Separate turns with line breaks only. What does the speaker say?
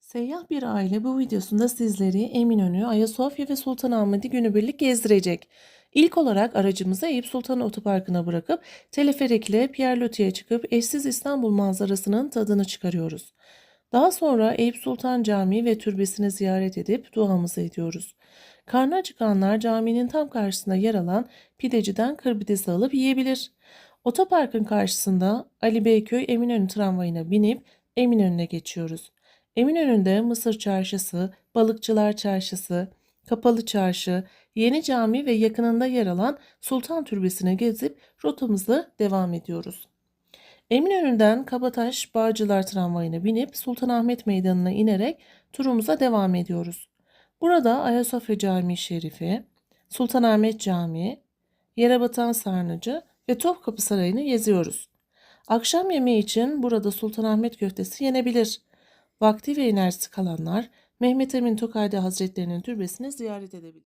Seyyah bir aile bu videosunda sizleri Eminönü, Ayasofya ve Sultanahmet'i günübirlik gezdirecek. İlk olarak aracımızı Eyüp Sultan Otoparkı'na bırakıp teleferikle Pierre çıkıp eşsiz İstanbul manzarasının tadını çıkarıyoruz. Daha sonra Eyüp Sultan Camii ve türbesini ziyaret edip duamızı ediyoruz. Karnı acıkanlar caminin tam karşısında yer alan pideciden kırbidesi alıp yiyebilir. Otoparkın karşısında Ali Beyköy Eminönü tramvayına binip Eminönü'ne geçiyoruz. Eminönü'nde Mısır Çarşısı, Balıkçılar Çarşısı, Kapalı Çarşı, Yeni Cami ve yakınında yer alan Sultan Türbesi'ni gezip rotamızı devam ediyoruz. Eminönü'nden Kabataş Bağcılar tramvayına binip Sultanahmet Meydanı'na inerek turumuza devam ediyoruz. Burada Ayasofya Camii Şerifi, Sultanahmet Camii, Yerebatan Sarnıcı ve Topkapı Sarayı'nı geziyoruz. Akşam yemeği için burada Sultanahmet köftesi yenebilir. Vakti ve enerjisi kalanlar Mehmet Emin Tokay'da Hazretlerinin türbesini ziyaret edebilir.